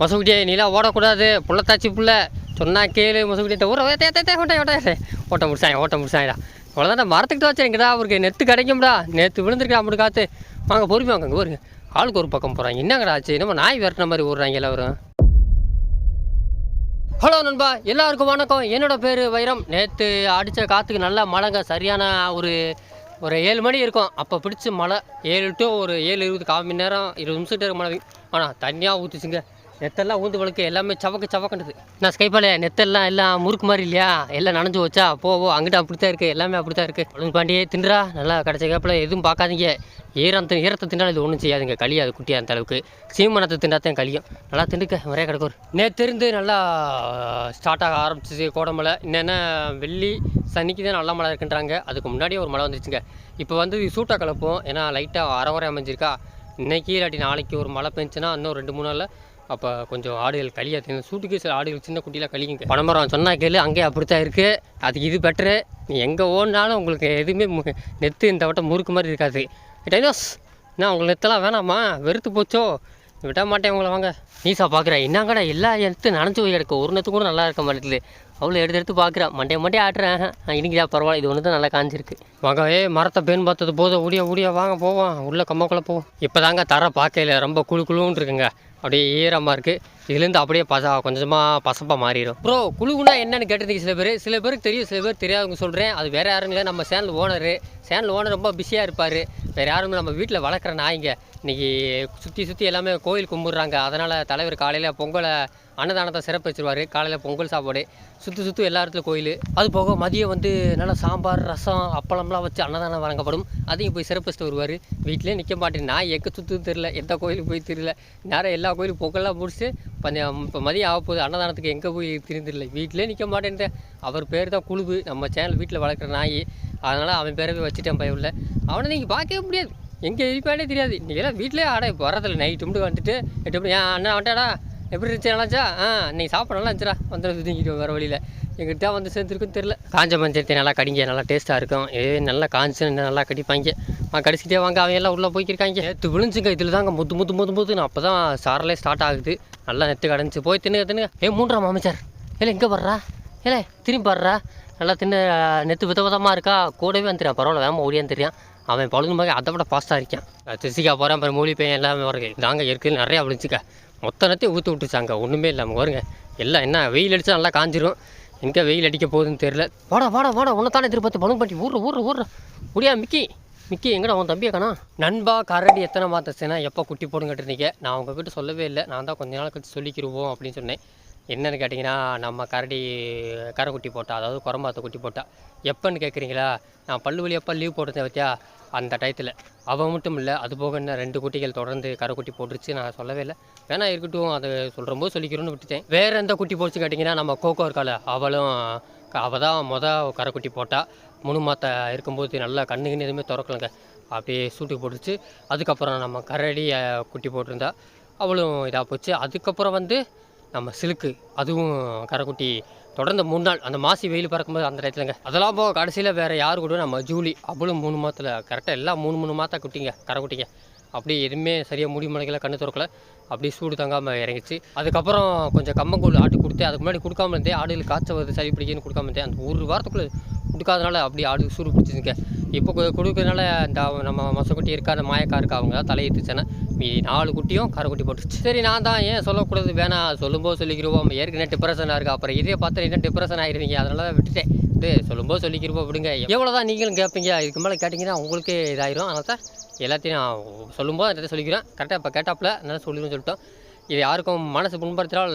மொசகுட்டியே நீலாம் ஓடக்கூடாது. புள்ளத்தாச்சி புள்ள. சொன்னால் கேளு மொசகுட்டியை ஊற தே தே ஓட்ட ஓட்ட ஓட்ட. முடிச்சாங்க ஓட்ட முடிச்சாங்கடா. அவ்வளோதான் மரத்துக்கிட்ட வச்சுருங்கடா அவருக்கு நெத்து கிடைக்கும்டா. நேற்று விழுந்திருக்கா அப்படி காத்து. வாங்க பொறுமை வாங்க அங்கே வருங்க ஆளுக்கு ஒரு பக்கம் போகிறாங்க என்னங்கடா ஆச்சு? நம்ம நாய் விரட்டின மாதிரி ஓடுறாங்க எல்லாரும். ஹலோ நண்பா. எல்லாருக்கும் வணக்கம். என்னோட பேர் வைரம். நேற்று அடித்த காற்றுக்கு நல்லா மழைங்க. சரியான ஒரு ஒரு ஏழு மணி இருக்கும். அப்போ பிடிச்சி மழை. ஏழு டு ஒரு ஏழு இருபது கால் மணி நேரம் இருபது நிமிஷத்துக்கு மழை ஆனால் தனியாக ஊற்றுச்சுங்க நெத்தெல்லாம் ஊந்து வழுக்கு எல்லாமே சவக்க சவக்கண்டது நான் ஸ்கைப்பாலே நெத்தெல்லாம் எல்லாம் முறுக்கு மாதிரி இல்லையா? எல்லாம் நனைஞ்சு வச்சா போவோம் அங்கிட்ட அப்படி தான் இருக்குது எல்லாமே அப்படி தான் இருக்குது ஒழுங்கு பாண்டியே தின்றா நல்லா கிடைச்ச கேப்பில் எதுவும் பார்க்காதீங்க. ஈரம் ஈரத்தை திண்டாலும் இது ஒன்றும் செய்யாதுங்க கழியாது குட்டியாக அந்த அளவுக்கு. சீமனத்தை திண்டாத்தான் களியும். நல்லா திண்டுக்க நிறைய கிடக்கும் நேற்று இருந்து நல்லா ஸ்டார்ட் ஆக ஆரம்பிச்சிச்சு கோடமலை என்னென்ன வெள்ளி சனிக்கு தான் நல்ல மழை இருக்குன்றாங்க. அதுக்கு முன்னாடியே ஒரு மழை வந்துருச்சுங்க. இப்போ வந்து சூட்டாக கலப்போம் ஏன்னா லைட்டாக அரை வரை அமைஞ்சிருக்கா. இன்னைக்கு இல்லாட்டி நாளைக்கு ஒரு மழை பெஞ்சுன்னா இன்னும் ரெண்டு மூணு நாளில் அப்போ கொஞ்சம் ஆடுகள் களியாக தெரியும். சூட்டுக்கு சில ஆடுகள் சின்ன குட்டிலாம் கழியுங்க பனைமரம் சொன்னா கேளு அங்கேயே அப்படித்தான் இருக்குது அதுக்கு இது பெட்ரு நீ எங்கே ஓடினாலும் உங்களுக்கு எதுவுமே நெத்து இந்த வட்டம் முறுக்கு மாதிரி இருக்காது. டைனோஸ் என்ன உங்களுக்கு நெத்தெல்லாம் வேணாமா? வெறுத்து போச்சோ? விட மாட்டேன் உங்களை வாங்க. நீசா பார்க்குறா என்னங்கடா எல்லா எடுத்து நனைஞ்சு போய் கிடக்கு. ஒரு நேரத்து கூட நல்லா இருக்க மாட்டேங்குது. அவ்வளோ எடுத்து எடுத்து பார்க்குறேன் மண்டே மண்டே ஆட்டுறேன். இன்னைக்கு பரவாயில்ல. இது ஒன்று தான் நல்லா காஞ்சிருக்கு. வாங்க ஏ மரத்தை பேன் பார்த்தது போதும். ஓடியா ஓடியா வாங்க போவோம். உள்ளே கம்மக்குள்ளே போவோம். இப்போ தாங்க தர பார்க்கல ரொம்ப குழு குழுன்னு இருக்குங்க. அப்படியே ஈரமாக இருக்குது இதுலேருந்து அப்படியே பச கொஞ்சமாக பசப்பாக மாறிடும் ப்ரோ குழுவுனா என்னென்னு கேட்டிருந்தீங்க சில பேர்? சில பேருக்கு தெரியும் சில பேர் தெரியாதவங்க சொல்கிறேன் அது வேறு யாரும் இல்லை. நம்ம சேனல் ஓனரு சேனல் ஓனர் ரொம்ப பிஸியாக இருப்பார். வேறு யாரும் நம்ம வீட்டில் வளர்க்குற நாய்ங்க. இன்றைக்கி சுற்றி சுற்றி எல்லாமே கோயில் கும்பிட்றாங்க. அதனால் தலைவர் காலையில் பொங்கலை அன்னதானத்தை சிறப்பு வச்சிருவாரு காலையில் பொங்கல் சாப்பாடு சுற்றி சுற்றி எல்லா இடத்துல கோயில். அது போக மதியம் வந்து நல்லா சாம்பார் ரசம் அப்பளம்லாம் வச்சு அன்னதானம் வழங்கப்படும். அதையும் போய் சிறப்பு வச்சுட்டு வருவார். வீட்டிலே நிற்க மாட்டேன். நான் எங்கே சுற்றுன்னு தெரில எந்த கோயிலுக்கு போய் தெரியல. நேரம் எல்லா கோயிலும் பொங்கல்லாம் முடிச்சு கொஞ்சம் இப்போ மதியம் ஆக போகுது. அன்னதானத்துக்கு எங்கே போய் தெரிந்தில்ல வீட்டிலே நிற்க மாட்டேன்ட்டேன் அவர் பேர் தான் குழுவு. நம்ம சேனல் வீட்டில் வளர்க்குற நாய். அதனால் அவன் பேரவே வச்சுட்டேன் பையன் அவனை நீங்கள் பார்க்கவே முடியாது. எங்கே இருப்பானே தெரியாது. இன்றைக்கெல்லாம் வீட்டிலே ஆட இப்போ நைட்டு மட்டும் வந்துட்டு எட்டு மணி ஏன் அண்ணன் வந்துட்டாடா எப்படி இருந்துச்சு நல்லாச்சா ஆ இன்னைக்கு சாப்பிட நல்லா இருந்துச்சுடா. வந்து சுற்றிக்கிட்டு வர வழியில். எங்கிட்ட தான் வந்து சேர்ந்துருக்குன்னு தெரில காஞ்ச மஞ்சத்தை நல்லா கடிங்க நல்லா டேஸ்ட்டாக இருக்கும். ஏ நல்லா காஞ்சு நல்லா கடிப்பாங்க. அவன் கடிச்சிட்டே வாங்க அவன் எல்லாம் உள்ளே போய்க்கிருக்காங்க. நேற்று விழுந்துச்சுங்க இதில் தாங்க முத்து முத்து முத்து முத்துன்னு. அப்போ தான் சாரலே ஸ்டார்ட் ஆகுது. நல்லா நெத்து கடைஞ்சி போய் தின்னு தின்னு ஏ மூன்றாம் அமைச்சர் இல்லை எங்கே வர்றா. இல்லை திரும்பி பாடுறா நல்லா தின்னு நெத்து வித விதமாக இருக்கா? கூடவே வந்துடுறான் பரவாயில்ல வேமா ஓடியான்னு தெரியும் அவன் பழுது அதை விட ஃபாஸ்ட்டாக இருக்கான். சிசிக்கா போகிறேன் அப்புறம் மூலி பையன் எல்லாமே வரக்கு தாங்க இருக்குது நிறையா விழுந்துச்சுக்க. மொத்த நேரத்தையும் ஊற்றி விட்டுச்சாங்க ஒன்றுமே இல்லாமல் வருங்க எல்லாம் என்ன வெயில் அடித்தா நல்லா காஞ்சிரும். எங்கே வெயில் அடிக்க போகுதுன்னு தெரியல. வாடா வாடா வாடா. உன்னை தானே எதிர்பார்த்து பழம் பண்ணி ஊர்ற ஊர்ற ஊர்ற. முடியா மிக்கி. மிக்கி எங்கடா உன் தம்பியை காணா? நண்பா கரடி எத்தனை மாத்தச்சுன்னா எப்போ குட்டி போடுங்க இருந்தீங்க நான் உங்ககிட்ட சொல்லவே இல்லை. நான் தான் கொஞ்ச நாள் கழிச்சு சொல்லிக்கிருவோம் அப்படின்னு சொன்னேன். என்னென்னு கேட்டிங்கன்னா நம்ம கரடி கரை குட்டி போட்டா அதாவது குரம்பாத்த குட்டி போட்டா எப்போன்னு கேட்குறீங்களா நான் பல்லு வழியப்பா எப்போ லீவ் போட்டேன் பார்த்தியா அந்த டயத்தில். அவன் மட்டும் இல்லை அது போக என்ன ரெண்டு குட்டிகள் தொடர்ந்து கரைக்குட்டி போட்டுருச்சு நான் சொல்லவே இல்லை. வேணா இருக்கட்டும் அதை சொல்கிற போது சொல்லிக்கிறோன்னு விட்டுட்டேன். வேறு எந்த குட்டி போச்சு கேட்டிங்கன்னா நம்ம கோகோ இருக்காள் அவளும் அவள் தான் மொதல் கரைக்குட்டி போட்டால் முழு மாத்த இருக்கும்போது நல்லா கண்ணுக்குன்னு எதுவுமே திறக்கலங்க. அப்படியே சூட்டுக்கு போட்டுருச்சு. அதுக்கப்புறம் நம்ம கரடி குட்டி போட்டிருந்தா அவளும் இதாக போச்சு. அதுக்கப்புறம் வந்து நம்ம சிலுக்கு அதுவும் கரைக்குட்டி தொடர்ந்து மூணு நாள் அந்த மாசி வெயில் பறக்கும்போது அந்த டயத்துலங்க. அதெல்லாம் போக கடைசியில் வேறு யார் கூட நம்ம ஜூலி அவளும் மூணு மாதத்தில் கரெக்டாக எல்லாம் மூணு மூணு மாதம் குட்டிங்க கரைக்குட்டிங்க அப்படி எதுவுமே சரியாக முடி முளைக்கல கண்ணு திறக்கல. அப்படியே சூடு தங்காமல் இறங்கிச்சு. அதுக்கப்புறம் கொஞ்சம் கம்மங்கூழ் ஆட்டு கொடுத்து அதுக்கு முன்னாடி கொடுக்காம இருந்தேன். ஆடுகள் காய்ச்சல் வருது சளி பிடிக்குன்னு கொடுக்காம இருந்தேன். அந்த ஒரு வாரத்துக்குள்ளே கொடுக்காதனால அப்படியே ஆடு சூடு பிடிச்சிச்சுங்க. இப்போ கொடுக்கறதுனால இந்த நம்ம மசக்குட்டி இருக்கா அந்த மாயக்கா இருக்கா அவங்க தான் தலையிட்டுச்சேன்னா மீ நாலு குட்டியும் கரைக்குட்டி போட்டுச்சு சரி நான் தான் ஏன் சொல்லக்கூடாது? வேணாம். சொல்லும்போது சொல்லிக்கிறோம் ஏற்கனவே டிப்ரெஷனாக இருக்கா? அப்புறம் இதே பார்த்து என்ன டிப்ரெஷன் ஆயிருவீங்க? அதனால தான் விட்டுட்டேன். இது சொல்லும்போது சொல்லிக்கிறப்போ விடுங்க. எவ்வளோ தான் நீங்களும் கேட்பீங்க இதுக்கு மேலே கேட்டிங்கன்னா உங்களுக்கே இதாயிரும். அதனால தான் எல்லாத்தையும் நான் சொல்லும்போது அதை சொல்லிக்கிறேன். கரெக்டாக இப்போ கேட்டாப்புல. அதனால சொல்லிடுவோம் சொல்லிட்டோம். இது யாருக்கும் மனசு புண்படுத்தினால்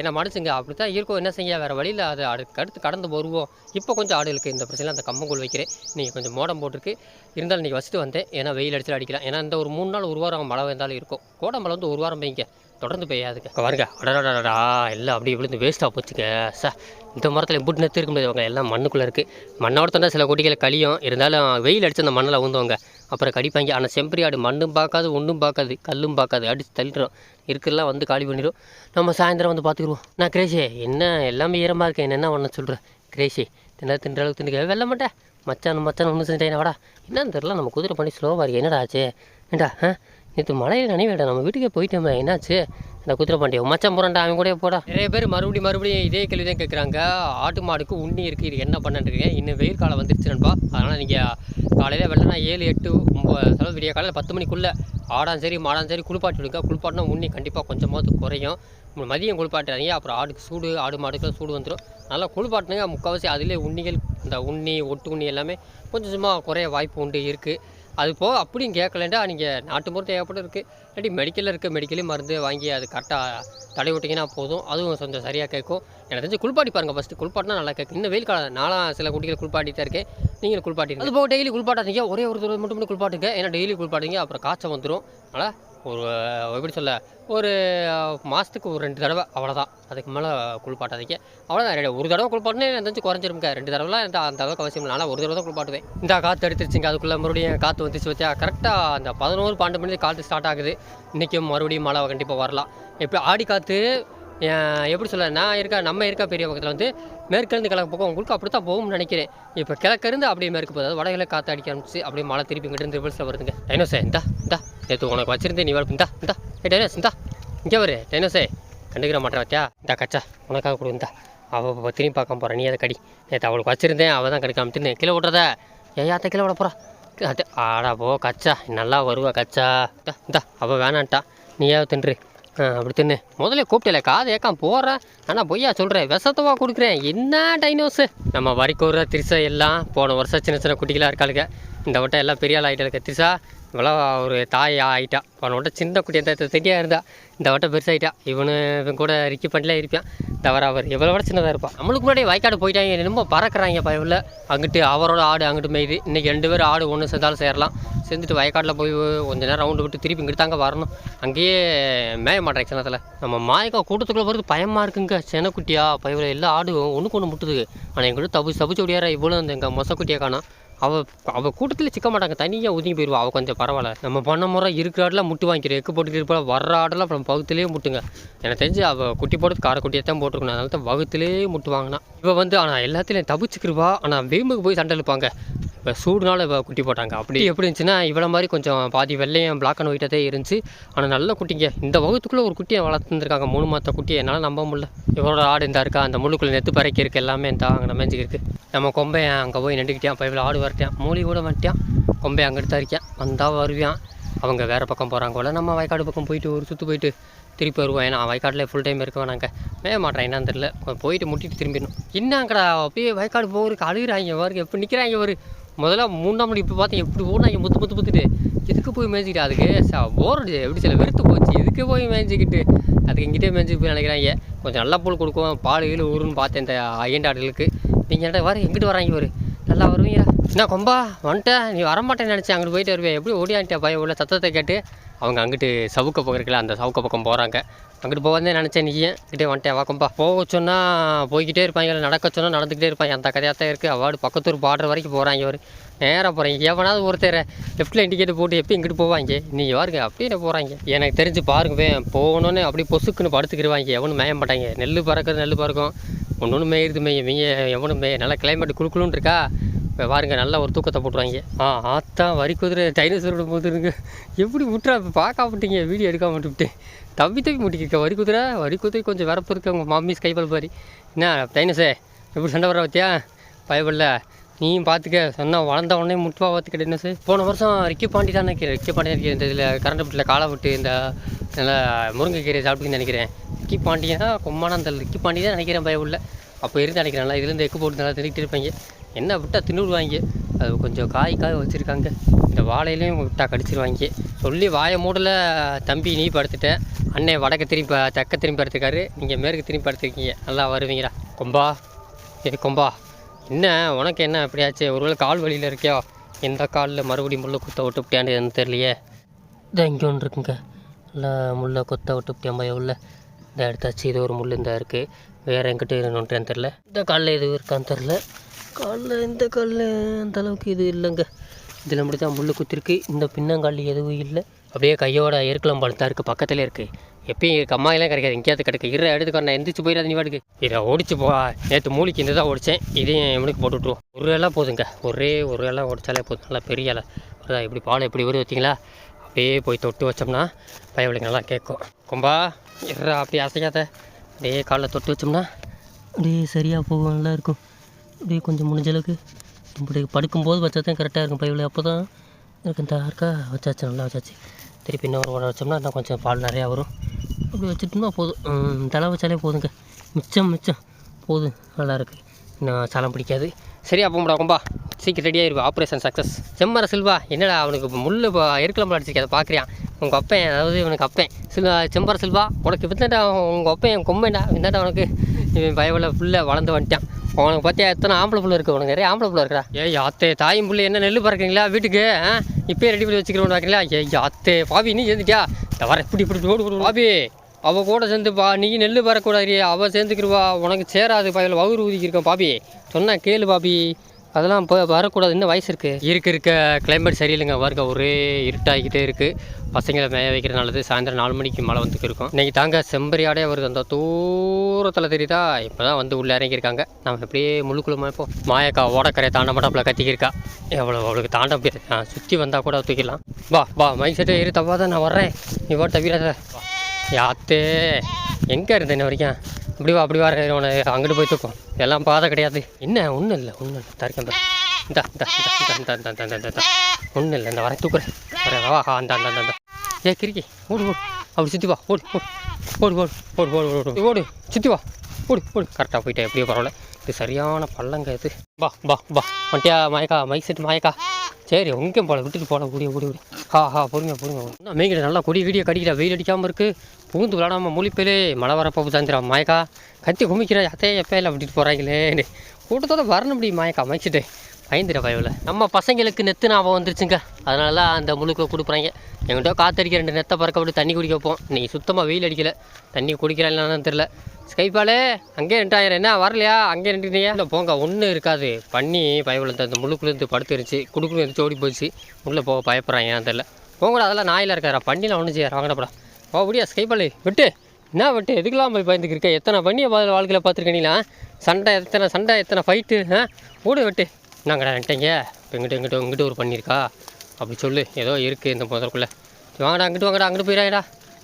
என்ன மனசுங்க அப்படி தான் இருக்கும் என்ன செய்ய வேறு வழியில் அது அடுத்து அடுத்து கடந்து வருவோம் இப்போ கொஞ்சம் ஆடுகளுக்கு இந்த பிரச்சனை அந்த கம்பங்கூழ் வைக்கிறேன். நீங்கள் கொஞ்சம் மோடம் போட்டிருக்கு. இருந்தாலும் இன்றைக்கி வச்சுட்டு வந்தேன். ஏன்னா வெயில் அடிச்சு அடிக்கலாம். ஏன்னா இந்த ஒரு மூணு நாள் ஒரு வாரம் மழை வந்தாலும் இருக்கும். கோடமலை வந்து ஒரு வாரம் பெய்யுங்க. தொடர்ந்து பெய்யாதுங்க. வருங்க பாருங்க. எல்லாம் அப்படியே விழுந்து வேஸ்ட்டாக போச்சுங்க. சார் இந்த மரத்தில் எப்படி நெத்து இருக்க முடியாது எல்லாம் மண்ணுக்குள்ளே இருக்குது மண்ணோட தான் சில கொடிகளை கழியும். இருந்தாலும் வெயில் அடிச்சு அந்த மண்ணில் ஊந்துவாங்க. அப்புறம் கடிப்பாங்க. ஆனால் செம்பரி ஆடு மண்ணும் பார்க்காது ஒன்றும் பார்க்காது கல்லும் பார்க்காது. அடிச்சு தள்ளிடும் இருக்கிறலாம் வந்து காலி பண்ணிடும் நம்ம சாயந்தரம் வந்து பார்த்துக்குருவோம். நான் கிரேஷே என்ன எல்லாமே ஈரமாக இருக்கேன் என்ன ஒன்று சொல்கிறேன் கிரேஷே தின்னா தின்ற அளவுக்கு தின்னுக்க. வெள்ள மாட்டேன் மச்சான் மச்சான் ஒன்று செஞ்சிட்டேன் வாடா. என்னன்னு தெரில நம்ம குதிரை பண்ணி ஸ்லோவாக இருக்கு. என்னடா ஆச்சு? ஏண்டா ஆ? நேற்று மழையில் நினைவேடா நம்ம வீட்டுக்கே போயிட்டோமே என்னாச்சு? இந்த குதிரைப்பாண்டிய மச்சம் புரண்டா அவன் கூட போடா. நிறைய பேர் மறுபடியும் மறுபடியும் இதே கேள்வி தான் கேட்குறாங்க ஆட்டு மாடுக்கு உண்ணி இருக்குது இது என்ன பண்ணுறீங்க இன்னும் வெயில் காலம் வந்துருச்சு நண்பா. அதனால் நீங்கள் காலையில் வெள்ளனா ஏழு எட்டு ஒம்பது விடிய காலையில் பத்து மணிக்குள்ளே ஆடாம் சரி மாடாம் சரி குளிப்பாட்டி விடுங்க. குளிப்பாட்டினா உண்ணி கண்டிப்பாக கொஞ்சமாவது குறையும். மதியம் குளிப்பாட்டுறாங்க அப்புறம் ஆடுக்கு சூடு ஆடு மாடுக்கெல்லாம் சூடு வந்துடும் நல்லா குளிப்பாட்டுனுங்க முக்கால்வாசி அதிலே உண்ணிகள் இந்த உண்ணி ஒட்டு உண்ணி எல்லாமே கொஞ்சம் கொஞ்சமா குறைய வாய்ப்பு உண்டு இருக்குது அது போக அப்படியும் கேட்கலண்டா. நீங்கள் நாட்டு மருந்து ஏகப்பட்டு இருக்குது இல்லாட்டி மெடிக்கலில் இருக்க மெடிக்கலே மருந்து வாங்கி அது கரெக்டாக தடை விட்டிங்கன்னா போதும். அதுவும் கொஞ்சம் சரியாக கேட்கும். எனக்கு தெரிஞ்சு குளிப்பாட்டி பாருங்கள் ஃபஸ்ட்டு குளிப்பாட்டினா நல்லா கேட்கும். இன்னும் வெயில் காலம் நானும் சில குட்டிகள் குளிப்பாட்டி தான் இருக்கேன். நீங்களும் குளிப்பாட்டி அது போக டெய்லி குளிப்பாட்டாதீங்க. ஒரே ஒரு தூரம் மட்டும் மட்டும் குளிப்பாட்டுங்க. ஏன்னா டெய்லி குளிப்பாட்டிங்க. அப்புறம் காய்ச்சல் வந்துடும் அதனால் ஒரு எப்படி சொல்ல ஒரு மாதத்துக்கு ஒரு ரெண்டு தடவை அவ்வளோதான் அதுக்கு மேலே குளிப்பாட்டாதீங்க. அவ்வளோதான் ரெண்டு ஒரு தடவை குளிப்பாட்டுனே எனக்கு தெரிஞ்சு குறைஞ்சிருங்க ரெண்டு தடவைலாம் இந்த அந்த அளவுக்கு அவசியம் இல்லை. நான் ஒரு தடவை தான் குளிப்பாட்டுவேன். இந்த காற்று எடுத்துருச்சுங்க அதுக்குள்ளே மறுபடியும் காற்று வந்துச்சு வச்சா கரெக்டாக அந்த பதினோரு பன்னெண்டு மணிக்கு காற்று ஸ்டார்ட் ஆகுது. இன்றைக்கும் மறுபடியும் மழை கண்டிப்பாக வரலாம். எப்படி ஆடி காற்று எப்படி சொல்ல நான் இருக்க நம்ம இருக்க பெரிய பக்கத்தில் வந்து மேற்கிருந்து கிழக்கு பக்கம் உங்களுக்கு அப்படி தான் போகும்னு நினைக்கிறேன். இப்போ கிழக்கிருந்து அப்படியே மேற்கு போகுது. வடகிழக்கு காற்று அடிக்க ஆரம்பிச்சு அப்படியே மழை திருப்பி இங்கிட்டு இருந்து ரிவர்ஸில் வருதுங்க. டைனோஸே இந்தா இந்தா. நேற்று உனக்கு வச்சிருந்தேன் நீ வளர்ப்பு இந்தா இந்தா. ஏ டைனோஸ் இந்தா. இங்கே வரு டைனோஸே. கண்டுக்கிற மாட்டேன் வச்சா இந்தா கச்சா. உனக்காக கொடுந்தா அவள் இப்போ திரும்பி பார்க்க போகிறேன் நீ அதை கடி. நேற்று அவளுக்கு வச்சிருந்தேன் அவள் தான் கடிக்காம தின்னு. கீழே விட்றத ஏயாத்த கீழே விட போகிறா அது ஆடா போ கச்சா. நல்லா வருவா கச்சா. இந்தா இந்தா. அவள் வேணான்ட்டா. நீயாவது தின்று. ஆ அப்படி தின்னு. முதல்ல கூப்பிட்டல காது ஏக்கா போகிறேன் ஆனால் பொய்யா சொல்கிறேன் விஷத்தவா கொடுக்குறேன். என்ன டைனோஸு? நம்ம வரிக்கூற திரிசா எல்லாம் போன வருஷம் சின்ன சின்ன குட்டிகளாக இருக்காளுங்க இந்த வட்டம் எல்லாம் பெரிய ஆள் ஆகிட்டாளுங்க திரிசா இவ்வளோ ஒரு தாய் ஆகிட்டா போன வட்டம் சின்ன குட்டி அந்த திட்டியாக இருந்தா இந்த வட்டம் பெருசாகிட்டா இவனு இவன் கூட ரிக்கி பண்ணிலே இருப்பான். தவிர அவர். இவ்வளோ விட சின்னதாக இருப்பான். நம்மளுக்கு முன்னாடி வயக்காடு போயிட்டாங்க. என்னமோ பறக்கிறாங்க பயவில் அங்கிட்டு அவரோட ஆடு அங்கிட்டு மேயுது. இன்றைக்கி ரெண்டு பேரும் ஆடு ஒன்று சேர்ந்தாலும் சேரலாம். சேர்ந்துட்டு வயக்காட்டில் போய் கொஞ்ச நேரம் ரவுண்டு விட்டு திருப்பி இங்கிட்டு தாங்க வரணும். அங்கேயே மேய மாட்டேன் சின்னத்தில் நம்ம மாயக்கா கூட்டத்துக்குள்ளே போகிறது பயமாக இருக்குங்க. செனக்குட்டியா பயவில் எல்லா ஆடு ஒன்றுக்கு ஒன்று முட்டுது ஆனால் எங்கிட்ட தப்பு தப்பிச்சு ஓடியாரா? இவ்வளோ அந்த எங்கள் மொசக்குட்டியை காணும். அவள் அவள் கூட்டத்தில் சிக்க மாட்டாங்க. தனியாக ஒதுங்கி போயிடுவா அவள் கொஞ்சம் பரவாயில்ல. நம்ம பண்ண முறை இருக்கிற ஆடலாம் முட்டு வாங்கிக்கிறோம் எக்கு போட்டுக்கிட்டு இருப்பா. வர்ற ஆடெல்லாம் அப்புறம் பகுத்துலேயே முட்டுங்க. எனக்கு தெரிஞ்சு அவள் குட்டி போடுறது காரை தான் போட்டிருக்கணும். அதனால தான் வகுத்துலேயே முட்டு வாங்கினா. இவள் வந்து ஆனால் எல்லாத்துலேயும் தவிச்சுக்கிருவா. ஆனால் வேம்புக்கு போய் சண்டை இழுப்பாங்க. இப்போ சூடுனால இவ குட்டி போட்டாங்க. அப்படி எப்படி இருந்துச்சுன்னா இவ்வளோ மாதிரி கொஞ்சம் பாதி வெள்ளையும் பிளாக் அண்ட் ஒயிட்டாக தான் இருந்துச்சு. ஆனால் நல்ல குட்டிங்க. இந்த வகுத்துக்குள்ளே ஒரு குட்டியை வளர்த்துருக்காங்க மூணு மாத குட்டியை என்னால் நம்ப முடியல. இவரோட ஆடு இந்த இருக்கா? அந்த முள்ளுக்குள்ளே நெத்து பறைக்கு இருக்குது எல்லாமே இந்த அங்கே இருக்குது நம்ம கொம்பையன் அங்கே போய் நின்றுக்கிட்டான். இப்போ இவ்வளோ ஆடு வரட்டான் மூலி கூட வந்துட்டான் கொம்பை அங்கிட்டு தான் இருக்கான் வந்தால் வருவான் அவங்க வேறு பக்கம் போகிறாங்க போல. நம்ம வயக்காடு பக்கம் போயிட்டு ஒரு சுற்று போயிட்டு திருப்பி வருவோம். ஏன்னா வயக்காட்டில் ஃபுல் டைம் இருக்கோம் நாங்கள் மேய மாட்டேன். என்னன்னு தெரியல. கொஞ்சம் போயிட்டு முட்டிட்டு திரும்பிடணும். என்னங்கடா அப்படியே வயக்காடு போகிறதுக்கு அழுகுறாங்க. பாருங்க எப்படி நிற்கிறாங்க ஒரு முதல்ல மூணாம் மணி இப்போ பார்த்தேன் எப்படி ஓடுனாங்க முத்து முத்து முத்துட்டு. எதுக்கு போய் மேய்ஞ்சிக்கிட்டு அதுக்கு ச போர்டு. எப்படி சில வெறுத்து போச்சு. எதுக்கு போய் மேய்ஞ்சிக்கிட்டு அதுக்கு இங்கிட்டே மேய்ஞ்சி போய் நினைக்கிறாங்க. கொஞ்சம் நல்லா போல் கொடுக்கும் பால் கீழே ஊருன்னு பார்த்தேன் இந்த ஐயண்டாடுகளுக்கு நீங்கள் என்ன வர எங்கிட்டு வராங்க ஒரு நல்லா வருவீங்களா? என்ன கொம்பா? வந்துட்டேன். நீ வரமாட்டேன்னு நினச்சேன். அங்கிட்டு போயிட்டு வருவேன். எப்படி ஓடியான்ட்டே பயம் உள்ள சத்தத்தை கேட்டு அவங்க அங்கிட்டு சவுக்க பக்கம் இருக்குல்ல அந்த சவுக்க பக்கம் போகிறாங்க அங்கிட்டு போவதே நினச்சேன் நீ கிட்டே வந்துட்டேன். வா போக சொன்னால் போய்கிட்டே இருப்பாங்க. இல்லை நடக்க சொன்னால் நடந்துக்கிட்டே இருப்பாங்க. அந்த கதையாக தான் இருக்குது அவார்டு பக்கத்தூர் பார்டர் வரைக்கும் போகிறாங்க ஒரு நேராக போகிறாங்க எவனாவது ஒருத்தர் லெஃப்ட்டில் இண்டிகேட்டர் போட்டு எப்போ இங்கிட்டு போவாங்க? நீங்கள் பாருங்க அப்படியே போகிறாங்க எனக்கு தெரிஞ்சு பாருங்க. போகணுன்னு அப்படியே பொசுக்குன்னு படுத்துக்கிடுவாங்க. எவனும் மேய மாட்டாங்க. நெல் பறக்கிறது நெல் பறக்கும். ஒன்று ஒன்று மேயிறது மேய மேய எவனும் மேய நல்லா கிளைமேட் குழுக்குழுன்னு இருக்கா? இப்போ பாருங்க நல்லா ஒரு தூக்கத்தை போட்டுருவாங்க. ஆ ஆத்தா வரி குதிரை டைனோசரோட போதுருங்க எப்படி விட்டுறா? இப்போ பார்க்க விட்டீங்க வீடியோ எடுக்காம விட்டுவிட்டேன் தம்பி தம்பி முட்டிக்கிருக்க வரி குதிரை வரி குதிரை கொஞ்சம் வரப்பு இருக்கு உங்கள் மாமி ஸ்கைபல் பாரி என்ன டைனோஸே எப்படி சண்டை வர பார்த்தியா பயப்படல. நீயும் பார்த்துக்க சொன்னால் வளர்ந்த உடனே முட்டுவா பார்த்துக்க டைனோஸு போன வருஷம் ரிக்கி பாண்டி தான் நினைக்கிறேன் ரிக்கி பாண்டி நினைக்கிறேன் இந்த இதில் கரண்ட் வீட்டில் காலை விட்டு இந்த நல்லா முருங்கைக்கீரை சாப்பிட்டுன்னு நினைக்கிறேன். ரிக்கி பாண்டியா கொம்மானா அந்த ரிக்கி பாண்டி தான் நினைக்கிறேன் பயவுள்ள அப்போ இருந்து நினைக்கிறேன் நல்லா இதுலேருந்து எக்கு போட்டு நல்லா தின்னுட்டு இருப்பாங்க என்ன விட்டால் தின்னுடுவாங்க அது கொஞ்சம் காய் காய் வச்சுருக்காங்க. இந்த வாழையிலையும் விட்டால் கடிச்சிருவாங்க சொல்லி வாயை மூடல தம்பி நீ படுத்துட்டேன் அண்ணே வடக்க திரும்பி தக்க திரும்பி படுத்துருக்காரு. நீங்கள் மேற்கு திரும்பி படுத்துருக்கீங்க. நல்லா வருவீங்களா? கொம்பா. இது கொம்பா. என்ன உனக்கு என்ன எப்படியாச்சு ஒருவேளை கால் வலியில் இருக்கியா? எந்த காலில் மறுபடியும் முள்ளை குத்த விட்டு விட்டியான்னு தெரியலையே. இதான் இங்கே ஒன்று இருக்குங்க. நல்லா முள்ளை கொத்த விட்டு பயம் எவ்வளோ இந்த எடுத்தாச்சு இது ஒரு முள் இந்த இருக்குது வேறு எங்கிட்ட இருந்துன்றேன்னு தெரில இந்த காலில் எதுவும் இருக்கான்னு தெரில காலில் இந்த காலில் அந்த அளவுக்கு இது இல்லைங்க. இதில் மட்டும் தான் முள் குத்திருக்கு. இந்த பின்னங்காலில் எதுவும் இல்லை. அப்படியே கையோட எருக்கலாம் பழம் தான் இருக்குது பக்கத்துலேயே இருக்குது எப்பயும் இருக்கு அம்மாயெல்லாம் கிடைக்காது. எங்கேயாவது கிடைக்க. இரு எடுத்துக்கோ நான் எந்திரிச்சு போயிடாது நீ வாடுக்கு இதை ஓடிச்சு போ. நேற்று மூலிக்கு இந்த தான் ஓடிச்சேன். இதையும் இவனுக்கு போட்டு விட்ருவோம் ஒரு இலை போதுங்க. ஒரே ஒரு இலை ஓடிச்சாலே போதும். நல்லா பெரிய இலை. இப்படி பால் எப்படி வருது பார்த்தீங்களா அப்படியே போய் தொட்டு வச்சோம்னா பயவளுக்கு நல்லா கேட்கும். கும்பா இறா அப்படியே அசையாத. அப்படியே காலில் தொட்டு வச்சோம்னா அப்படியே சரியாக போகும் நல்லா இருக்கும். அப்படியே கொஞ்சம் முடிஞ்சளவுக்கு இப்படி படுக்கும்போது வச்சா தான் கரெக்டாக இருக்கும் பயவில் அப்போ தான் எனக்கு இந்த ஆர்க்கா வச்சாச்சு நல்லா வச்சாச்சு. திருப்பி இன்னொரு உடனே வச்சோம்னா இன்னும் கொஞ்சம் பால் நிறையா வரும். அப்படி வச்சுட்டோம்னா போதும். தலை வச்சாலே போதுங்க. மிச்சம் மிச்சம். போதும். நல்லாயிருக்கு இன்னும் சலம் பிடிக்காது. சரியா போகும்டா கும்பா. சீக்கிரம் ரெடி ஆயிருவா ஆப்ரேஷன் சக்ஸஸ் செம்மர சில்வா. என்னடா அவனுக்கு முள் இப்போ இருக்கலாம் அடிச்சிருக்க அதை பார்க்குறியான் உங்கள் அப்பன் அதாவது இவனுக்கு அப்பன். சில்வா செம்பர சில்வா. உனக்கு வித்தாண்டா உங்கள் அப்பன் என் கொம்பேண்டா வித்தாண்டா உனக்கு? இவன் பயவில் ஃபுல்லாக வளர்ந்து வந்துட்டான். உனக்கு பார்த்தியா எத்தனை ஆம்பளை புள்ள இருக்குது உனக்கு நிறைய ஆம்பளை புள்ள இருக்கா ஏய் அத்தை தாயும் பிள்ளை என்ன நெல் பறக்கிறீங்களா வீட்டுக்கு? இப்போயே ரெடி பண்ணி வச்சுக்கிறோம் பார்க்குறீங்களா ஏய் அத்தை பாபி நீ எழுந்துட்டியா வர இப்படி இப்படி ஓடு பாபி அவள் கூட சேர்ந்துப்பா நீ நெல் பறக்கூடாது அவள் சேர்ந்துக்கிருவா. உனக்கு சேராது. பையில வகுறு ஊதிக்கிருக்கோம் பாபி. சொன்னால் கேளு பாபி. அதெல்லாம் இப்போ வரக்கூடாது. இன்னும் வயசு இருக்குது இருக்க இருக்க கிளைமேட் சரியில்லைங்க. வருங்க ஒரே இருட்டாகிக்கிட்டே இருக்குது பசங்களை மேய வைக்கிறது நல்லது. சாயந்தரம் நாலு மணிக்கு மழை வந்துக்கு இருக்கும். இன்றைக்கி தாங்க செம்பரியாடே வருது. அந்த தூரத்தில் தெரியுதா? இப்போ தான் வந்து உள்ளே இறங்கியிருக்காங்க. நம்ம அப்படியே முழுக்குள்ள இப்போ மாயக்கா ஓடக்கரையை தாண்ட மாட்டாப்பில் கத்திக்கிருக்கா. எவ்வளோ அவளுக்கு தாண்ட முடியாது. நான் சுற்றி வந்தால் கூட தூக்கிடலாம். வா வா மைக் செட்டு இரு. தப்பா தான் நான் வர்றேன். நீ ஓட்ட தவிராத யாத்தே. எங்கே இருந்த இன்ன வரைக்கும்? இப்படி வா அப்படி வா உன அங்கிட்டு போய் தூக்கும். எல்லாம் பாதை கிடையாது. என்ன? ஒன்றும் இல்லை ஒன்றும் இல்லை. தருக்கம் பாரு. ஒன்றும் இல்லை இந்த வர தூக்குறேன். வரேன் வா அந்த அந்த அந்த ஏ கிரிக்கி ஓடு ஓடு. அப்படி சுற்றி வா. ஓடு ஓடு. ஓடு ஓடு ஓடு ஓடு ஓடு ஓடு. சுற்றி வா. ஓடு ஓடு. கரெக்டாக போயிட்டேன் எப்படியோ பரவாயில்ல. இது சரியான பள்ளங்க இது. வா வா வா. மட்டியா மாயக்கா மைக் செட் மாயக்கா. சரி உங்கே போல விட்டுட்டு போல கூடிய ஓடி ஓடி ஹா ஹா பொறுங்க பொறுங்க. இன்னும் மேய்கிட்ட நல்லா கொடி வீடியோ கடிக்கிற வெயில் அடிக்காமல் இருக்கு. பூந்து விளாடாமல் முழிப்பேலே மழை வரப்போ தாந்திரா மாயக்கா. கத்தி குமிக்கிற அத்தையே எப்பையில விட்டுட்டு போகிறாங்களே கூட்டத்தோட வரணும் முடியும் மாயக்கா மைச்சிட்டு ஐந்து ரூபாயில் நம்ம பசங்களுக்கு நெத்து ஞாபகம் வந்துருச்சுங்க. அதனால தான் அந்த முழுக்க கொடுக்குறாங்க. எங்கிட்ட காத்தடிக்க ரெண்டு நெத்தை பறக்க விட்டு தண்ணி குடிக்க வைப்போம். இன்றைக்கி சுத்தமாக வெயில் அடிக்கலை. தண்ணி குடிக்கிறா இல்லைன்னு தெரில ஸ்கைபாலே அங்கேயே ரெண்டாயிரம். என்ன வரலையா? அங்கேயே நின்றுட்டீங்க இல்லை போங்க. ஒன்றும் இருக்காது. பண்ணி பயவில் அந்த முழுக்குலேருந்து படுத்துருச்சு. குடுக்குன்னு எரிச்சு ஓடி போச்சு. உள்ளே போக பயப்படுறாங்க ஏன் தெரில போங்கடா அதெல்லாம் நாயில் இருக்காரா? பண்ணியில் ஒன்றும் செய்யார் வாங்கடப்படா ஓ அப்படியா ஸ்கைபாலே. விட்டு. என்ன விட்டு? எதுக்கெல்லாம் போய் பயந்துக்கிருக்க எத்தனை பண்ணியை வாழ்க்கையில் பார்த்துருக்கீங்களா சண்டை எத்தனை சண்டை எத்தனை ஃபைட்டு ஆ? ஓடு விட்டு. என்னங்கடா நின்ட்டீங்க இப்போ இங்கிட்ட இங்கிட்ட இங்கிட்ட ஒரு பண்ணியிருக்கா அப்படி சொல்லு. ஏதோ இருக்குது இந்த முதற்குள்ளே வாங்கடா அங்கிட்டு வாங்கடா அங்கிட்டு போயிடாங்கடா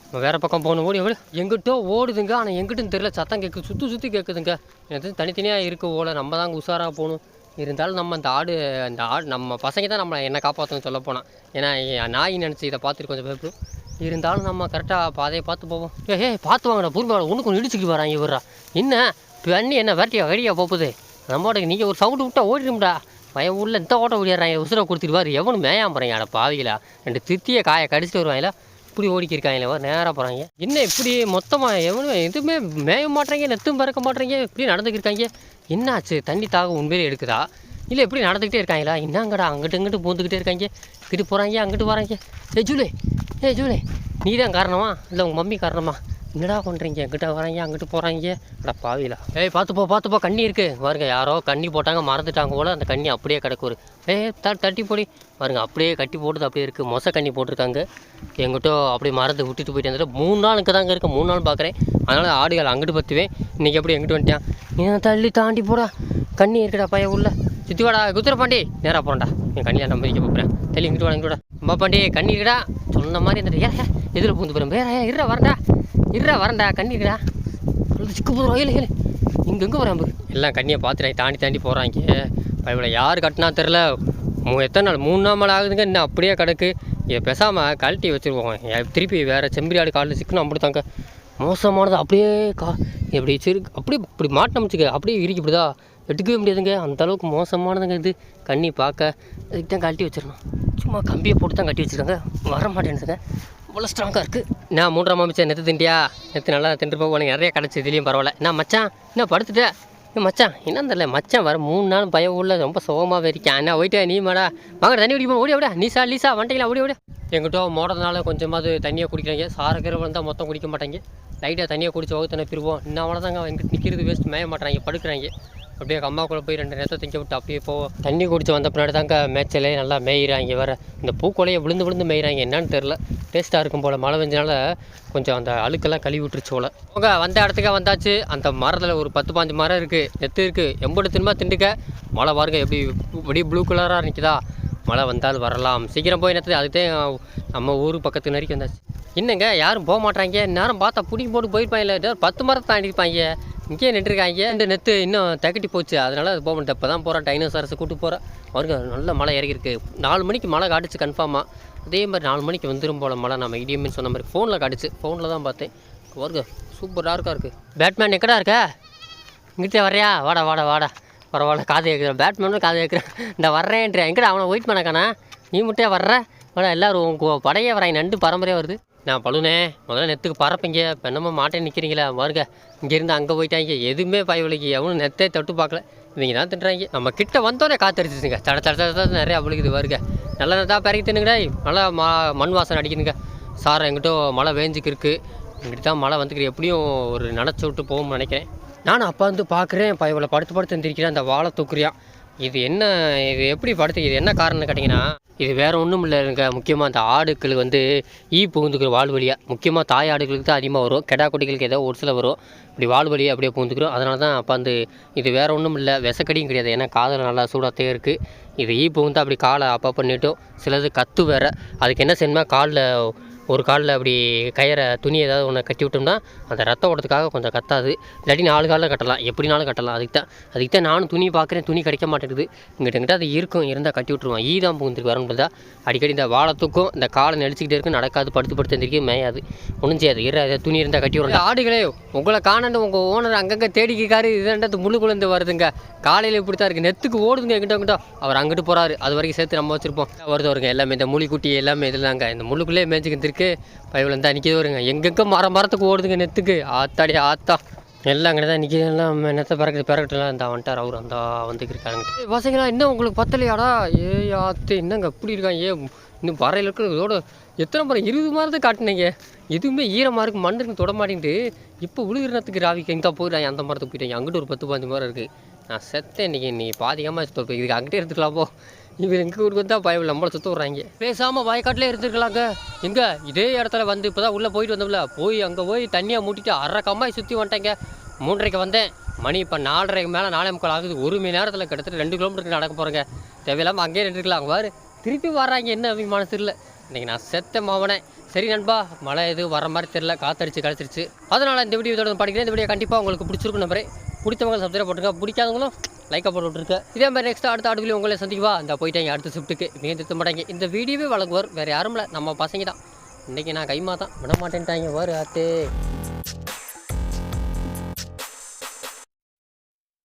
நம்ம வேறு பக்கம் போகணும். ஓடி ஓடி. எங்கிட்டோ ஓடுதுங்க. ஆனால் எங்கிட்டும் தெரியல. சத்தம் கேட்குது சுற்றி சுற்றி கேட்குதுங்க எனக்கு தனித்தனியாக இருக்குது ஓலை. நம்ம தாங்க உஷாராக போகணும். இருந்தாலும் நம்ம அந்த ஆடு அந்த ஆடு நம்ம பசங்க தான் நம்மளை என்ன காப்பாற்றணும் சொல்ல போனால் ஏன்னா நாய் நினச்சி இதை பார்த்துட்டு கொஞ்சம் பயப்படும் இருந்தாலும் நம்ம கரெக்டாக பாதையை பார்த்து போவோம். ஏ ஏ பார்த்து வாங்கடா பொறுமை ஒன்று கொஞ்சம் இடிச்சுக்கிட்டு வராங்க இவரா என்ன? பண்ணி என்ன வரட்டியா வெடியா போகுது? நம்மோட நீங்கள் ஒரு சவுண்டு விட்டா ஓடிடும்டா. பையன் உள்ளே இந்த ஓட்ட ஓடிடுறாங்க உசுரை கொடுத்துருவாரு எவனும் மேயாம போகிறாங்க அட பாவிகளா. ரெண்டு திருத்திய காயை கடிச்சிட்டு வருவாங்களா? இப்படி ஓடிக்கிருக்காங்களே நேராக போகிறாங்க என்ன இப்படி மொத்தமாக எவனும் எதுவுமே மேய மாட்டேங்க நெத்தும் பறக்க மாட்டேங்க இப்படி நடந்துக்கிருக்காங்க என்னாச்சு? தண்ணி தாகம் உண்மையிலே எடுக்குதா? இல்லை எப்படி நடந்துக்கிட்டே இருக்காங்களா? என்னங்கடா அங்கிட்டு இங்கிட்டு பூந்துக்கிட்டே இருக்காங்க. இங்கிட்டு போகிறாங்க அங்கிட்டு வராங்க. ஏ ஜூலே. ஏ ஜூலே. நீ தான் காரணமா? இல்லை உங்கள் மம்மி காரணமா? என்னடா பண்ணுறீங்க எங்கிட்ட வராங்க அங்கிட்டு போகிறாங்க அட பாவிலா ஏய் பார்த்துப்போ பார்த்துப்போ கண்ணி இருக்குது பாருங்க யாரோ கண்ணி போட்டாங்க மறந்துட்டாங்க போல. அந்த கண்ணி அப்படியே கிடக்கு ஒரு ஏய் த தட்டி போடி. பாருங்க அப்படியே கட்டி போட்டது அப்படியே இருக்குது மொசை கண்ணி போட்டிருக்காங்க. எங்கிட்ட அப்படியே மறந்து விட்டுட்டு போயிட்டு வந்துட்டு மூணு நாள் தாங்க இருக்கு. மூணு நாள் பார்க்குறேன் அதனால் ஆடுகள் அங்கிட்டு பத்துவேன். இன்றைக்கி எப்படி எங்கிட்டு வந்துட்டான்? ஏன் தள்ளி தாண்டி போடா. கண்ணி இருக்குடா பையன் உள்ள. சுற்றி வாடா குத்துற பாண்டி. நேராக போகிறேன்டா என் கண்ணியில் நம்ம வைக்க போகிறேன் தள்ளி இங்கிட்டு வாடா இங்கிட்டு வாடா. அம்மா பாண்டி கண்ணி இருக்கடா. சொன்ன மாதிரி இந்த ஏ எதில் பூந்து போகிறேன் வேற இருடா வரண்டா இருடா வரண்டா கண்ணி சிக்கு போகிறோம் இல்லை இல்லை இங்கே எங்கே போகிறான் பாரு? எல்லாம் கண்ணியை பார்த்துட்டு தாண்டி தாண்டி போகிறாங்க பயவில் யார் கட்டினா தெரில மூ எத்தனை நாள்? மூணு நாள் மேலே ஆகுதுங்க. இன்னும் அப்படியே கிடக்கு. இதை பேசாமல் கழட்டி வச்சுருவோம். திருப்பி வேறு செம்பரி ஆடு காலில் சிக்கணும் அப்படி தாங்க மோசமானது. அப்படியே கா இப்படி சிறு அப்படியே இப்படி மாட்டின அப்படியே அப்படியே இப்படிதா எடுக்கவே முடியாதுங்க. அந்த அளவுக்கு மோசமானதுங்க இது. கண்ணி பார்க்க. இதுக்கு தான் கழட்டி வச்சிடணும். சும்மா கம்பியை போட்டு தான் கட்டி வச்சுருக்காங்க. வர மாட்டேன்னுங்க அவ்வளோ ஸ்ட்ராங்காக இருக்குது நான் மூன்றாம் அமைச்சர் நெத்து திண்டியா நெத்து நல்லா திண்டு போக நிறைய கிடச்சி இதுலேயும் பரவாயில்ல. நான் மச்சான்? என்ன படுத்துட்டேன் மச்சான்? என்ன தெரியல. மச்சான் வர மூணு நாள் பயம் உள்ள ரொம்ப சோகமாக இருக்கேன். என்ன போயிட்டே நீ மாடா வாங்க தண்ணி குடிப்போம் ஓடி விட நீசா லீசா வந்துட்டீங்களா ஓடி விட எங்கிட்ட மோடதுனால கொஞ்சமாவது தண்ணியை குடிக்கிறாங்க. சாரக்கரை வந்தால் மொத்தம் குடிக்க மாட்டாங்க. லைட்டாக தண்ணியை குடிச்சு வகுத்தனை பிரிவோம். இன்னும் அவ்வளோதாங்க எங்கிட்ட நிற்கிறது வேஸ்ட் மேய மாட்டாங்க படுக்கிறாங்க. அப்படியே அம்மாக்குள்ளே போய் ரெண்டு நேரத்தை திங்க விட்டு அப்படியே போவோம் தண்ணி குடிச்சு வந்த பின்னாடி தாங்க மேய்ச்சலே நல்லா மேயிறாங்க வர இந்த பூக்கொலையை விழுந்து விழுந்து மேயிறாங்க. என்னன்னு தெரில டேஸ்ட்டாக இருக்கும் போல். மழை பெஞ்சனால கொஞ்சம் அந்த அழுக்கெல்லாம் கழுவி விட்டுருச்சு போல். அவங்க வந்த இடத்துக்கே வந்தாச்சு. அந்த மரத்தில் ஒரு பத்து பாஞ்சு மரம் இருக்குது நெத்து இருக்குது எம்பது திரும்ப திண்டுக்க? மழை பாருங்க எப்படி இப்படி ப்ளூ கலராக நிற்கிதா மழை வந்தால் வரலாம். சீக்கிரம் போய் நேரத்தில் அதுதான் நம்ம ஊர் பக்கத்து வரைக்கும் வந்தாச்சு. என்னங்க யாரும் போக மாட்டாங்க நேரம் பார்த்தா பிடிக்கும் போட்டு போயிருப்பாங்க இல்லை பத்து மரத்தை தாண்டிருப்பாங்க இங்கேயே நின்றுருக்காங்க. இந்த நெத்து இன்னும் தகட்டி போச்சு. அதனால் அது போக முடியாது இப்போ தான் போகிறேன் டைனோசாரஸை கூட்டு போகிறேன் அவருக்கு நல்ல மழை இறங்கியிருக்கு நாலு மணிக்கு மழை காட்டுச்சு கன்ஃபார்மாக அதே மாதிரி நாலு மணிக்கு வந்துடும் போல மழை. நம்ம இடியம்னு சொன்ன மாதிரி ஃபோனில் காட்டுச்சு. ஃபோனில் தான் பார்த்தேன். வருங்க சூப்பர் டார்க்காக இருக்குது பேட்மேன் எக்கடா இருக்க? இங்கிட்டே வர்றியா? வாடா வாடா வாடா. பரவாயில்ல காது கேட்குறேன் பேட்மேனும் காது கேட்குறேன் இந்த வர்றேன்ட்டு எங்கடா அவனை வெயிட் பண்ணக்கானா? நீ மட்டும் வர்ற? வாடா எல்லோரும் உங்கள் படையே வரேன் நண்டு பரம்பரையாக வருது. நான் பழுனே முதல்ல நெத்துக்கு பறப்பீங்க. இப்போ என்னமோ மாட்டே நிற்கிறீங்களா பாருங்க இங்கேருந்து அங்கே போயிட்டாங்க. எதுவுமே பயவலிக்கு எவனும் நெத்தே தொட்டு பார்க்கல. இவங்க தான் திட்டுறாங்க. நம்ம கிட்ட வந்தோடனே காத்தடிச்சிச்சுங்க தட தட தட நிறையா அவளுக்குது வருங்க நல்ல நெத்தா பிறகு தின்னுங்கடா. நல்லா மா மண் வாசனை அடிக்குதுங்க. சார் எங்கிட்ட மழை வேஞ்சிக்கு இருக்குது இங்கிட்ட தான் மழை வந்துக்கிட்டு. எப்படியும் ஒரு நினச்சி விட்டு போகும்னு நினைக்கிறேன். நானும் அப்பா வந்து பார்க்குறேன் இப்போ இவ்வளோ படுத்து படுத்து எந்திரிக்கிறேன். அந்த வாழை தூக்குறியான் இது என்ன இது எப்படி படுத்து இது என்ன காரணம்னு கேட்டிங்கன்னா இது வேறு ஒன்றும் இல்லைங்க முக்கியமாக அந்த ஆடுகள் வந்து ஈ புகுந்துக்கிற வாழ்வழியாக முக்கியமாக தாய் ஆடுகளுக்கு தான் அதிகமாக வரும். கெடா குட்டிகளுக்கு ஏதோ ஒரு சில வரும். இப்படி வாழ்வழியாக அப்படியே புகுந்துக்கிறோம். அதனால தான் அப்போ வந்து இது வேறு ஒன்றும் இல்லை. விசக்கடியும் கிடையாது. ஏன்னா காதில் நல்லா சூடாகத்தே இருக்குது இது ஈ புகுந்தால் அப்படி காலை அப்போ பண்ணிட்டோம். சிலது கத்து வேறு. அதுக்கு என்ன செய்யணுமா காலில் ஒரு காலில் அப்படி கயிறை துணி ஏதாவது ஒன்று கட்டி விட்டோம்னா அந்த ரத்த ஓட்டத்துக்காக கொஞ்சம் கத்தாது. இல்லாட்டி நாலு காலில் கட்டலாம். எப்படினாலும் கட்டலாம். அதுக்கு தான் அதுக்கு தான் நானும் துணி பார்க்குறேன். துணி கிடைக்க மாட்டேங்குது. இங்கிட்ட இங்கிட்ட அது இருக்கும். இருந்தால் கட்டி விட்ருவான் ஈ தான் பூந்துருக்கு வரணுன்றதா அடிக்கடி இந்த வாழத்துக்கும் இந்த காலை நெளிச்சிக்கிட்டே இருக்கும். நடக்காது படுத்து படுத்து எந்திரிக்க மேயாது. ஒன்றும் செய்யாது. இரு அதை துணி இருந்தால் கட்டி விடுறோம் ஆடுகளே உங்களை காணண்டு உங்கள் ஓனர் அங்கங்கே தேடிக்காரு இதுன்றது முழு குழந்தை வருதுங்க. காலையில் இப்படி தான் இருக்குது நெத்துக்கு ஓடுதுங்க எங்கிட்ட எங்கிட்ட. அவர் அங்கிட்டு போகிறாரு அது வரைக்கும் சேர்த்து நம்ம வச்சுருப்போம். வருது வருங்க எல்லாமே இந்த முழிக்குட்டி எல்லாமே இதில் இந்த முள்ளுக்குள்ளே மேய்ச்சிக்கிட்டு இருக்குது பைபிள் தான் நிற்கிது வருங்க எங்கெங்கே மரம் மரத்துக்கு ஓடுதுங்க நெத்துக்கு ஆத்தாடி ஆத்தா எல்லாம் அங்கே தான் நிற்கிது எல்லாம் நெத்தை பிறகுது பிறகுலாம் இந்த வந்துட்டார் அவர் அந்த வந்துக்கிருக்காங்க பசங்களா இன்னும் உங்களுக்கு பத்தலையாடா ஏ ஆத்து என்னங்க இப்படி இருக்காங்க ஏ இன்னும் வரையில் இருக்கிறதோட எத்தனை மரம் இருபது மரத்தை காட்டினீங்க எதுவுமே ஈரமாக இருக்குது மண்ணுக்கு தொட மாட்டேன்ட்டு இப்போ உழுகிறத்துக்கு ராவிக்கு எங்கே போயிட்டாங்க அந்த மரத்துக்கு போயிட்டாங்க அங்கிட்டு ஒரு பத்து பதினஞ்சு மரம் இருக்குது நான் செத்தேன் இன்னைக்கு நீ பாதிகமாக இதுக்கு அங்கிட்டே எடுத்துக்கலாம் போ இவர் எங்கள் ஊருக்கு வந்தால் பயம் நம்மளை சுத்த விட்றாங்க. பேசாமல் வயக்காட்டிலே இருந்துருக்கலாங்க. எங்கே? இதே இடத்துல வந்து இப்போ தான் உள்ளே போயிட்டு வந்தோம்ல. போய் அங்கே போய் தண்ணியை மூட்டிட்டு அரை கம்மாய் சுற்றி வந்துட்டேங்க. மூன்றரைக்கு வந்தேன். மணி இப்போ நாலரைக்கு மேலே நாலே முக்கால் ஆகுது. ஒரு மணி நேரத்தில் கிட்டத்தட்ட ரெண்டு கிலோமீட்டருக்கு நடக்க போகிறேங்க தேவையில்லாமல் அங்கேயே நின்றுக்கலாம் அங்கே திருப்பி வர்றாங்க. என்ன அவங்க மனசு இல்லை இன்றைக்கி நான் செத்த மாவனேன் சரி நண்பா மழை எதுவும் வர மாதிரி தெரில காத்தடிச்சு கிடச்சிருச்சு அதனால் இந்த வீடியோ தொடர்ந்து படிக்கிறேன். இந்த வீடியோ கண்டிப்பாக உங்களுக்கு பிடிச்சிருக்கும் நம்பரே பிடிச்சவங்க சப்ஸ்கிரைப் போட்டுருங்க பிடிக்காதவங்களும் லைக்காக போட்டு விட்ருக்க இதே மாதிரி நெக்ஸ்ட் அடுத்த ஆடுகளையும் உங்களை சந்திக்குவா இந்த போயிட்டாங்க அடுத்த ஷிஃப்ட்டுக்கு நீங்கள் திருத்த மாட்டாங்க. இந்த வீடியோவே வழங்குவார் வேறு யாரும் இல்லை. நம்ம பசங்க தான் இன்றைக்கி நான் கைமா தான் விட மாட்டேன்ட்டாங்க வாரு ஆத்தே